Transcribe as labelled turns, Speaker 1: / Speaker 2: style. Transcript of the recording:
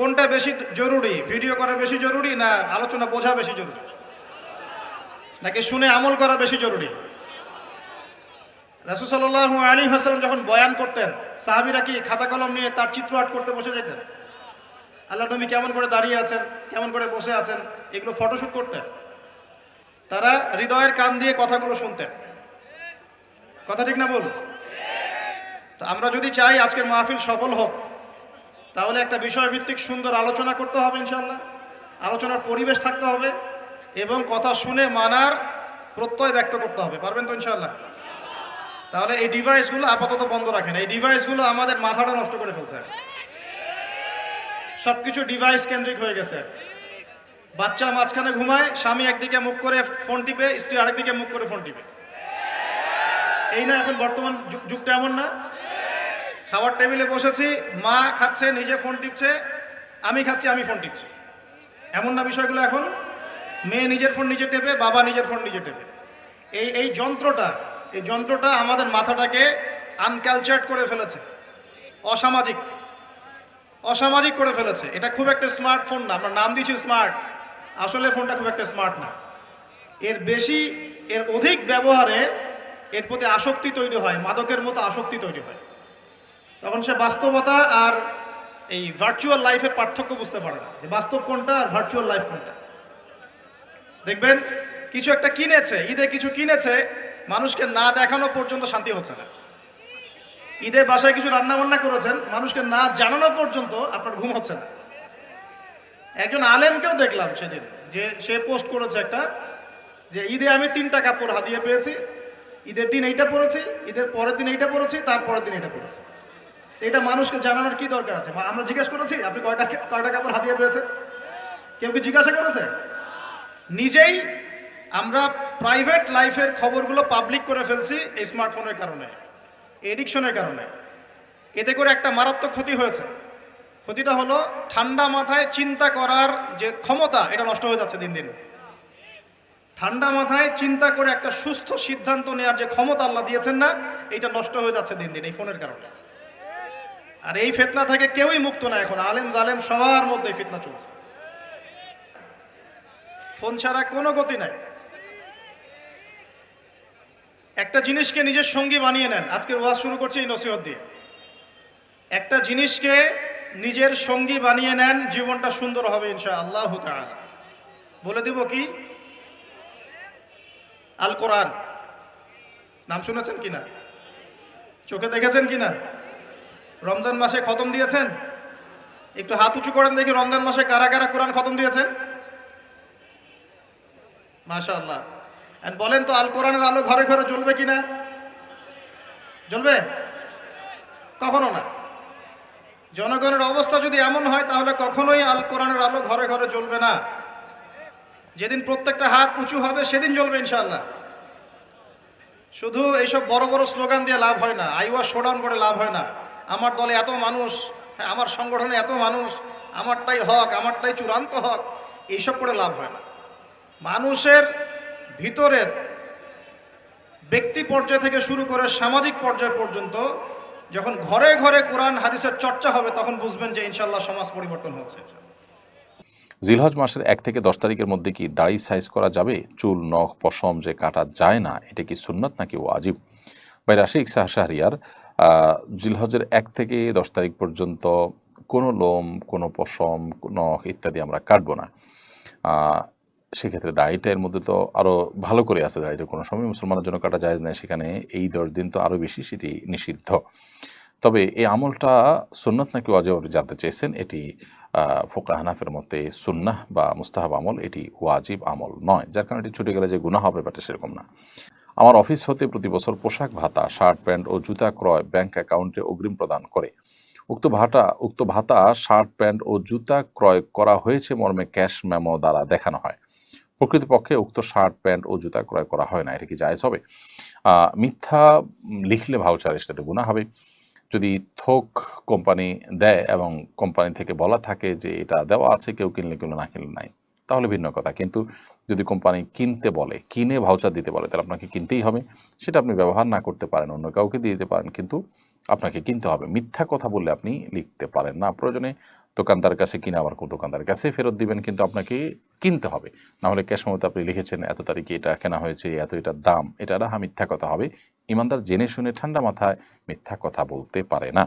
Speaker 1: কোনটা বেশি জরুরি? ভিডিও করা বেশি জরুরি না আলোচনা বোঝা বেশি জরুরি? নাকি শুনে আমল করা বেশি জরুরি? রাসুসাল্লাহ আলী হাসান যখন বয়ান করতেন, সাহাবিরা কি খাতা কলম নিয়ে তার চিত্র আর্ট করতে বসে যেতেন আল্লাহ নবী কেমন করে দাঁড়িয়ে আছেন, কেমন করে বসে আছেন, এগুলো ফটোশ্যুট করতেন। তারা হৃদয়ের কান দিয়ে কথাগুলো শুনতেন। কথা ঠিক না বল আমরা যদি চাই আজকের মাহফিল সফল হোক তাহলে একটা বিষয়ভিত্তিক সুন্দর আলোচনা করতে হবে ইনশাল্লাহ আলোচনার পরিবেশ থাকতে হবে এবং কথা শুনে মানার প্রত্যয় ব্যক্ত করতে হবে। পারবেন তো ইনশাল্লাহ তাহলে এই ডিভাইসগুলো আপাতত বন্ধ রাখেন। এই ডিভাইসগুলো আমাদের মাথাটা নষ্ট করে ফেলছে। সবকিছু ডিভাইস কেন্দ্রিক হয়ে গেছে। বাচ্চা মাঝখানে ঘুমায়, স্বামী একদিকে মুখ করে ফোন টিপে, স্ত্রী আরেকদিকে মুখ করে ফোন টিপে। এই না এখন বর্তমান যুগ- যুগটা এমন না। খাবার টেবিলে বসেছি, মা খাচ্ছে, নিজে ফোন টিপছে, আমি খাচ্ছি, আমি ফোন টিপছি। এমন না বিষয়গুলো এখন? মেয়ে নিজের ফোন নিজে টেপে, বাবা নিজের ফোন নিজে টেপে। এই এই যন্ত্রটা এই যন্ত্রটা আমাদের মাথাটাকে আনকালচার্ড করে ফেলেছে। অসামাজিক। অসামাজিক করে ফেলেছে। এটা খুব একটা স্মার্টফোন না। আমরা নাম দিচ্ছি স্মার্ট আসলে ফোনটা খুব একটা স্মার্ট না। এর বেশি, এর অধিক ব্যবহারে এর প্রতি আসক্তি তৈরি হয়, মাদকের মতো আসক্তি তৈরি হয়। তখন সে বাস্তবতা আর এই ভার্চুয়াল লাইফের পার্থক্য বুঝতে পারে না যে বাস্তব কোনটা আর ভার্চুয়াল লাইফ কোনটা। দেখবেন, কিছু একটা কিনেছে, ঈদে কিছু কিনেছে, মানুষকে না দেখানো পর্যন্ত শান্তি হচ্ছে না। ঈদে বাসায় কিছু রান্না বান্না করেছেন, মানুষকে না জানানো পর্যন্ত আপনার ঘুম হচ্ছে না। একজন আলেমকেও দেখলাম সেদিন, যে সে পোস্ট করেছে একটা, যে ঈদে আমি তিনটা কাপড় হাতিয়ে পেয়েছি, ঈদের দিন এইটা পরেছি, ঈদের পরের দিন এইটা পরেছি, তারপরের দিন এটা পরেছি। এটা মানুষকে জানানোর কি দরকার আছে? আমরা জিজ্ঞেস করেছি, আপনি কয়টা কয়টা কাপড় হাতিয়ে পেয়েছেন? কেউ কি জিজ্ঞাসা করেছে? নিজেই আমরা প্রাইভেট লাইফের খবরগুলো পাবলিক করে ফেলছি এই স্মার্টফোনের কারণে এডিকশনের কারণে। এতে করে একটা মারাত্মক ক্ষতি হয়েছে। ক্ষতিটা হলো ঠান্ডা মাথায় চিন্তা করার যে ক্ষমতা, এটা নষ্ট হয়ে যাচ্ছে দিন দিন। ঠান্ডা মাথায় চিন্তা করে একটা সুস্থ সিদ্ধান্ত নেওয়ার যে ক্ষমতা আল্লাহ দিয়েছেন না, এটা নষ্ট হয়ে যাচ্ছে দিন দিন এই ফোনের কারণে। আর এই ফেতনা থেকে কেউই মুক্ত না এখন। আলেম জালেম সবার মধ্যে ফিতনা চলছে। ফোন ছাড়া কোনো গতি নাই। একটা জিনিসকে নিজের সঙ্গী বানিয়ে নেন। আজকের ওয়াজ শুরু করছি এই নসিহত দিয়ে। একটা জিনিসকে নিজের সঙ্গী বানিয়ে নেন, জীবনটা সুন্দর হবে ইনশা আল্লাহ বলে দিব কি? আল কোরআন। নাম শুনেছেন কিনা? চোখে দেখেছেন কিনা? রমজান মাসে খতম দিয়েছেন? একটু হাত উঁচু করেন দেখি, রমজান মাসে কারা কারা কোরআন খতম দিয়েছেন? মাশা আল্লাহ বলেন তো আল কোরআনের আলো ঘরে ঘরে জ্বলবে কিনা? জ্বলবে? কখনো না। জনগণের অবস্থা যদি এমন হয়, তাহলে কখনোই আল কোরআনের আলো ঘরে ঘরে জ্বলবে না। যেদিন প্রত্যেকটা হাত উঁচু হবে, সেদিন জ্বলবে ইনশাল্লাহ শুধু এইসব বড় বড় স্লোগান দিয়ে লাভ হয় না। আইওয়া শোডাউন করে লাভ হয় না। আমার দলে এত মানুষ, আমার সংগঠনে এত মানুষ, আমারটাই হক, আমারটাই চূড়ান্ত হক, এইসব করে লাভ হয় না। মানুষের ভিতরের ব্যক্তি পর্যায় থেকে শুরু করে সামাজিক পর্যায় পর্যন্ত যখন ঘরে ঘরে কোরআন হাদিসের চর্চা হবে, তখন বুঝবেন যে ইনশাল্লাহ সমাজ পরিবর্তন হচ্ছে।
Speaker 2: জিলহজ মাসের এক থেকে দশ তারিখের মধ্যে কি দাড়ি সাইজ করা যাবে? চুল, নখ, পশম যে কাটা যায় না, এটা কি সুন্নত নাকি ওয়াজিব? বাইরে আসে ইকসা শাহরিয়ার জিলহজের এক থেকে দশ তারিখ পর্যন্ত কোনো লোম, কোনো পশম, নখ ইত্যাদি আমরা কাটবো না। সেক্ষেত্রে দাড়িটা এর মধ্যে তো আরও ভালো করে আছে দাড়িটা কোনো সময় মুসলমানের জন্য কাটা যায় না সেখানে এই দশ দিন তো আরও বেশি সেটি নিষিদ্ধ। তবে এই আমলটা সুন্নত নাকি ওয়াজিব জানতে চেয়েছেন, এটি ফোকা হানাফের মতে সুন্নাহ বা মুস্তাহাব আমল এটি ওয়াজিব আমল নয়। যার কারণে এটি ছুটে গেলে যে গুনাহ হবে, ব্যাপারটা সেরকম না। আমার অফিস হতে প্রতি বছর পোশাক, ভাতা, শার্ট, প্যান্ট ও জুতা ক্রয় ব্যাংক অ্যাকাউন্টে অগ্রিম প্রদান করে। উক্ত ভাতা উক্ত ভাতা, শার্ট, প্যান্ট ও জুতা ক্রয় করা হয়েছে মর্মে ক্যাশ মেমো দ্বারা দেখানো হয়। প্রকৃতপক্ষে উক্ত শার্ট, প্যান্ট ও জুতা ক্রয় করা হয় না, এটা কি জায়েজ হবে? মিথ্যা লিখলে ভাউচার সেটাতে গুণা হবে। যদি থোক কোম্পানি দেয় এবং কোম্পানি থেকে বলা থাকে যে এটা দেওয়া আছে, কেউ কিনলে কিনলে না কিনলে নাই। তাহলে ভিন্ন কথা। কিন্তু যদি কোম্পানি কিনতে বলে, কিনে ভাউচার দিতে বলে, তাহলে আপনাকে কিনতেই হবে। সেটা আপনি ব্যবহার না করতে পারেন, অন্য কাউকে দিয়ে দিতে পারেন, কিন্তু আপনাকে কিনতে হবে। মিথ্যা কথা বললে আপনি লিখতে পারেন না। প্রয়োজনে দোকানদার কাছে কিনে আবার কোনো দোকানদার কাছে ফেরত দিবেন, কিন্তু আপনাকে কিনতে হবে। না হলে ক্যাশ মতো আপনি লিখেছেন, এত তারিখে এটা কেনা হয়েছে, এত এটার দাম। এটা মিথ্যা কথা হবে। ইমানদার জেনে শুনে ঠান্ডা মাথায় মিথ্যা কথা বলতে পারে না।